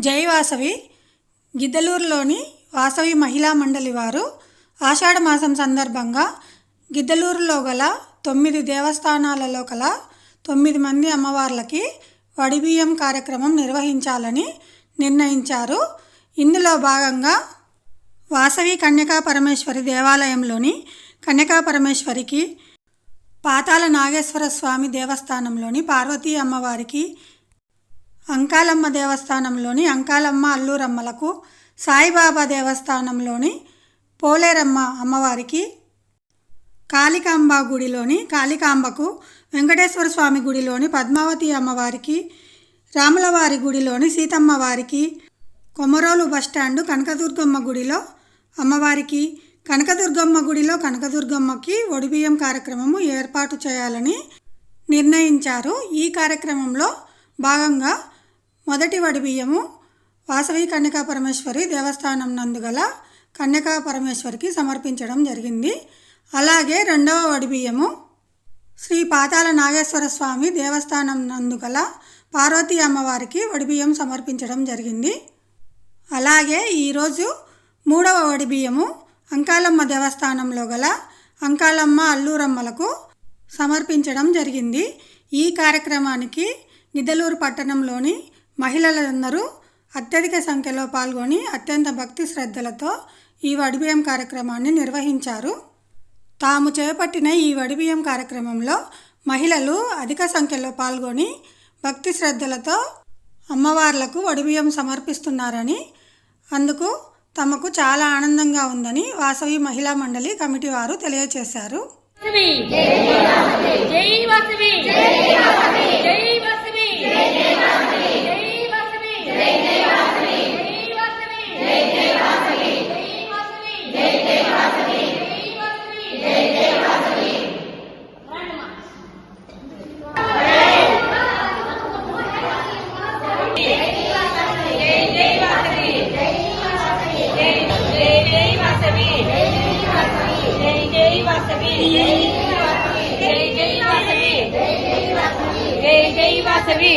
జై వాసవి గిద్దలూరులోని వాసవి మహిళా మండలి వారు ఆషాఢ మాసం సందర్భంగా గిద్దలూరులో గల తొమ్మిది దేవస్థానాలలో గల తొమ్మిది మంది అమ్మవార్లకి వడిబియ్యం కార్యక్రమం నిర్వహించాలని నిర్ణయించారు. ఇందులో భాగంగా వాసవి కన్యకా పరమేశ్వరి దేవాలయంలోని కన్యకా పరమేశ్వరికి పాతాల నాగేశ్వర స్వామి దేవస్థానంలోని పార్వతీ అమ్మవారికి అంకాలమ్మ దేవస్థానంలోని అంకాలమ్మ అల్లూరమ్మలకు సాయిబాబా దేవస్థానంలోని పోలేరమ్మ అమ్మవారికి కాళికాంబ గుడిలోని కాళికాంబకు వెంకటేశ్వర స్వామి గుడిలోని పద్మావతి అమ్మవారికి రాములవారి గుడిలోని సీతమ్మ వారికి కొమరోలు బస్టాండు కనకదుర్గమ్మ గుడిలో అమ్మవారికి కనకదుర్గమ్మ గుడిలో కనకదుర్గమ్మకి ఒడిబియ్యం కార్యక్రమము ఏర్పాటు చేయాలని నిర్ణయించారు. ఈ కార్యక్రమంలో భాగంగా మొదటి వడిబియ్యము వాసవి కన్యకా పరమేశ్వరి దేవస్థానం నందుగల కన్యకా పరమేశ్వరికి సమర్పించడం జరిగింది. అలాగే రెండవ వడిబియ్యము శ్రీ పాతాల నాగేశ్వర స్వామి దేవస్థానం నందుగల పార్వతీ అమ్మవారికి వడిబియ్యం సమర్పించడం జరిగింది. అలాగే ఈరోజు మూడవ వడిబియ్యము అంకాలమ్మ దేవస్థానంలో గల అంకాలమ్మ అల్లూరమ్మలకు సమర్పించడం జరిగింది. ఈ కార్యక్రమానికి నిదలూరు పట్టణంలోని మహిళలందరూ అత్యధిక సంఖ్యలో పాల్గొని అత్యంత భక్తి శ్రద్ధలతో ఈ వడిబియ్యం కార్యక్రమాన్ని నిర్వహించారు. తాము చేపట్టిన ఈ వడిబియ్యం కార్యక్రమంలో మహిళలు అధిక సంఖ్యలో పాల్గొని భక్తి శ్రద్ధలతో అమ్మవార్లకు వడిబియ్యం సమర్పిస్తున్నారని అందుకు తమకు చాలా ఆనందంగా ఉందని వాసవి మహిళా మండలి కమిటీ వారు తెలియజేశారు జై వాసవి! జై వాసవి! జై वासवी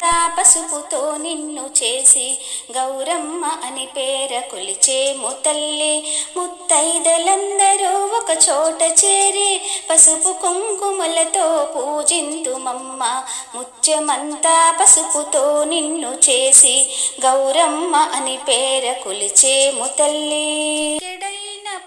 రా పసుపుతో నిన్ను చేసి గౌరమ్మ అని పేర కొలిచేము తల్లి ముత్తైదలందరూ ఒక చోట చేరి పసుపు కుంకుమలతో పూజింతుమమ్మ ముత్యమంతా పసుపుతో నిన్ను చేసి గౌరమ్మ అని పేర కొలిచేము తల్లి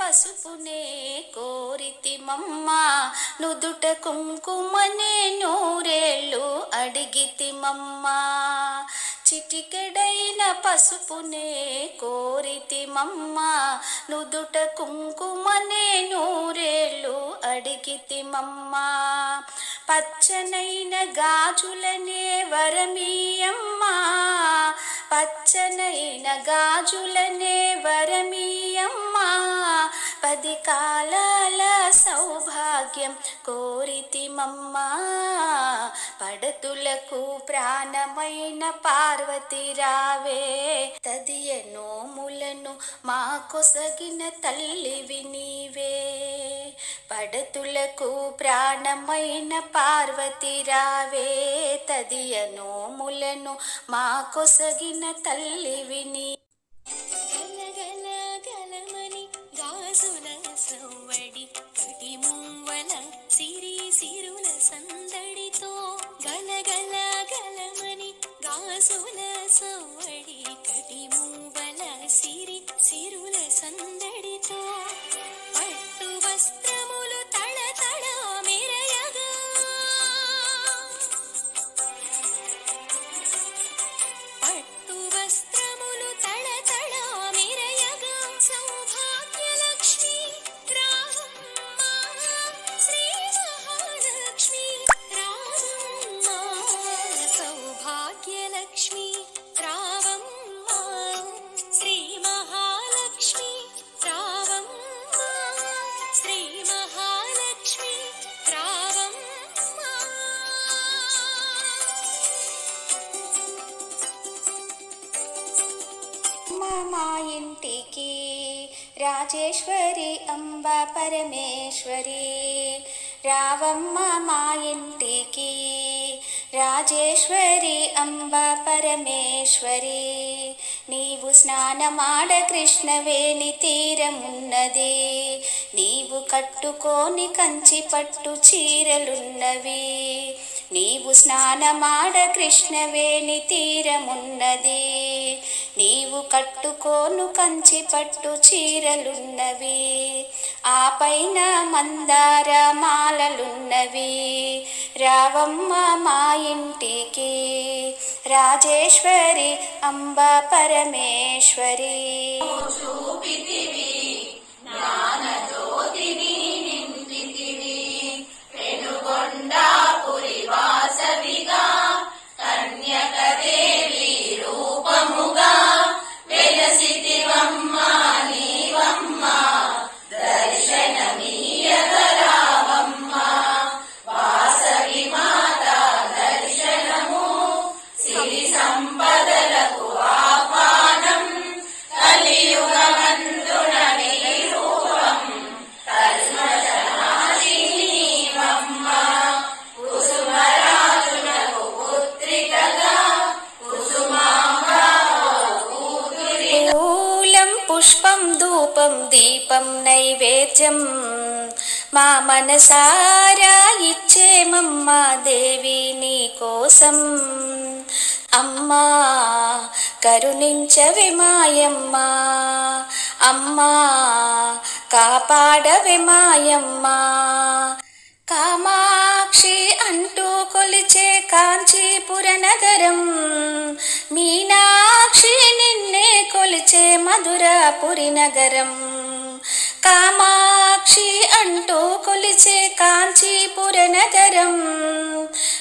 పసుపునే కోరితిమమ్మ నుదుట కుంకుమనే నూరే కోరితిమమ్మా చిటికెడైన పసుపునే కోరితిమమ్మా నుదుట కుంకుమనే నూరేళ్ళు అడిగితిమమ్మా. పచ్చనైన గాజులనే వరమీయమ్మా. పచ్చనైన గాజులనే వరమీ పది కాలాల సౌభాగ్యం కోరితిమమ్మ పడతులకు ప్రాణమైన పార్వతి రావే. తదియ నోములను మా కొసగిన తల్లివి నీవే. పడతులకు ప్రాణమైన పార్వతి రావే. తదియ నోములను మా కొసగిన తల్లివి నీ ಸುಲ ಸವಳಿ మా ఇంటికి రాజేశ్వరి అంబ పరమేశ్వరి. రావమ్మ మా ఇంటికి రాజేశ్వరి అంబ పరమేశ్వరి. నీవు స్నానమాడ కృష్ణవేణి తీరమున్నది. నీవు కట్టుకోని కంచి పట్టు చీరలున్నవి. నీవు స్నానమాడ కృష్ణవేణి తీరమున్నది. నీవు కట్టుకోను కంచి పట్టు చీరలున్నవి ఆ పైన మందార మాలలున్నవి. రావమ్మ మా ఇంటికి రాజేశ్వరి అంబ పరమేశ్వరి. పూలం నైవేద్యం మా మనసారా ఇచ్చేమమ్మా దేవి నీ కోసం. అమ్మా కరుణించవే మాయమ్మా. అమ్మా కాపాడవే మాయమ్మా. కామాక్షి అంటూ కొలిచే కాంచీపుర నగరం. మీనాక్షి నిన్నే కొలిచే మధురాపురి నగరం. కామాక్షి అంటూ కొలిచే కాంచీపురనగరం.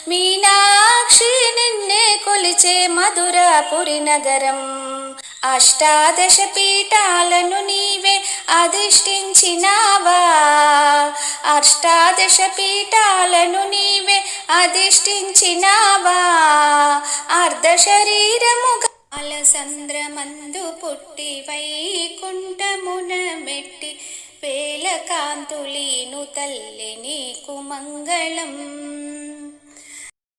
మీనాక్షి నిన్నే కొలిచే మధురాపురి నగరం. అష్టాదశ పీఠాలను నీవే అధిష్ఠించినావా? అష్టాదశ పీఠాలను నీవే అధిష్ఠించినావా? అర్ధ శరీరముగా అలసంద్రమందు పుట్టి వైకుంఠమున మెట్టి వేల కాంతులీను తల్లి నీకు